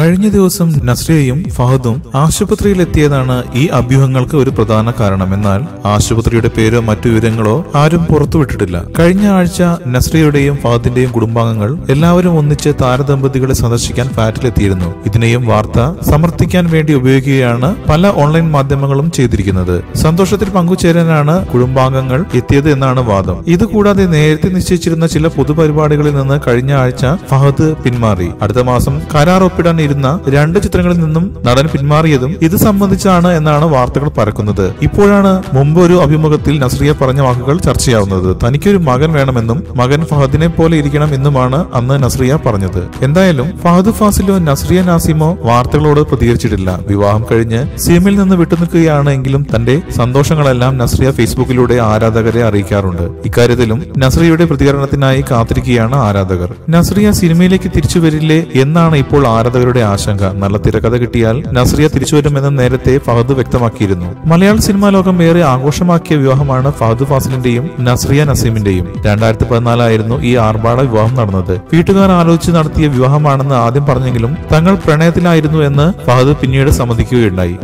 കഴിഞ്ഞ ദിവസം നസ്രിയയും ഫഹദും ആശുപത്രിയിലെത്തിയതാണ് ഈ അഭ്യൂഹങ്ങൾക്ക് ഒരു പ്രധാന കാരണം. എന്നാൽ ആശുപത്രിയുടെ പേരോ മറ്റു വിവരങ്ങളോ ആരും പുറത്തുവിട്ടിട്ടില്ല. കഴിഞ്ഞ ആഴ്ച നസ്രിയയുടെയും ഫഹദിന്റെയും കുടുംബാംഗങ്ങൾ എല്ലാവരും ഒന്നിച്ച് താരദമ്പതികളെ സന്ദർശിക്കാൻ ഫ്ളാറ്റിലെത്തിയിരുന്നു ഇതിനെയും വാർത്ത സമർത്ഥിക്കാൻ വേണ്ടി ഉപയോഗിക്കുകയാണ് പല ഓൺലൈൻ മാധ്യമങ്ങളും ചെയ്തിരിക്കുന്നത്. സന്തോഷത്തിൽ പങ്കുചേരാനാണ് കുടുംബാംഗങ്ങൾ എത്തിയത് എന്നാണ് വാദം. ഇതുകൂടാതെ നേരത്തെ നിശ്ചയിച്ചിരുന്ന ചില പൊതുപരിപാടികളിൽ നിന്ന് കഴിഞ്ഞ ആഴ്ച ഫഹദ് പിന്മാറി. അടുത്ത മാസം കരാർ ഒപ്പിടാൻ ഇരുന്ന രണ്ട് ചിത്രങ്ങളിൽ നിന്നും നടൻ പിന്മാറിയതും ഇത് സംബന്ധിച്ചാണ് എന്നാണ് വാർത്തകൾ പരക്കുന്നത്. ഇപ്പോഴാണ് മുമ്പ് ഒരു അഭിമുഖത്തിൽ നസ്രിയ പറഞ്ഞ വാക്കുകൾ ചർച്ചയാവുന്നത്. തനിക്കൊരു മകൻ വേണമെന്നും മകൻ ഫഹദിനെ പോലെ ഇരിക്കണം എന്നുമാണ് അന്ന് നസ്രിയ പറഞ്ഞത്. എന്തായാലും ഫഹദ് ഫാസിലോ നസ്രിയ നാസിമോ വാർത്തകളോട് പ്രതികരിച്ചിട്ടില്ല. വിവാഹം കഴിഞ്ഞ് സിമിൽ നിന്ന് വിട്ടുനിൽക്കുകയാണ് എങ്കിലും തന്റെ സന്തോഷങ്ങളെല്ലാം നസ്രിയ ഫേസ്ബുക്കിലൂടെ ആരാധകരെ അറിയിക്കാറുണ്ട്. ഇക്കാര്യത്തിലും നസ്രിയയുടെ പ്രതികരണത്തിനായി കാത്തിരിക്കുകയാണ് ആരാധകർ. നസ്രിയ സിനിമയിലേക്ക് തിരിച്ചു വരില്ലേ എന്നാണ് ഇപ്പോൾ ആരാധകരുടെ ആശങ്ക. നല്ല തിരക്കഥ കിട്ടിയാൽ നസ്രിയ തിരിച്ചു വരുമെന്ന് നേരത്തെ ഫഹദ് വ്യക്തമാക്കിയിരുന്നു. മലയാള സിനിമാ ലോകം ഏറെ ആഘോഷമാക്കിയ വിവാഹമാണ് ഫഹദ് ഫാസിലിന്റെയും നസ്രിയ നസീമിന്റെയും. രണ്ടായിരത്തി പതിനാലായിരുന്നു ഈ ആർഭാട വിവാഹം നടന്നത്. വീട്ടുകാർ ആലോചിച്ച് നടത്തിയ വിവാഹമാണെന്ന് ആദ്യം പറഞ്ഞെങ്കിലും തങ്ങൾ പ്രണയത്തിലായിരുന്നു എന്ന് ഫഹദ് പിന്നീട് സമ്മതിക്കുകയുണ്ടായി.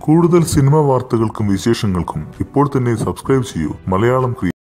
കൂടുതൽ സിനിമാ വാർത്തകൾക്കും വിശേഷങ്ങൾക്കും ഇപ്പോൾ തന്നെ സബ്സ്ക്രൈബ് ചെയ്യൂ. മലയാളം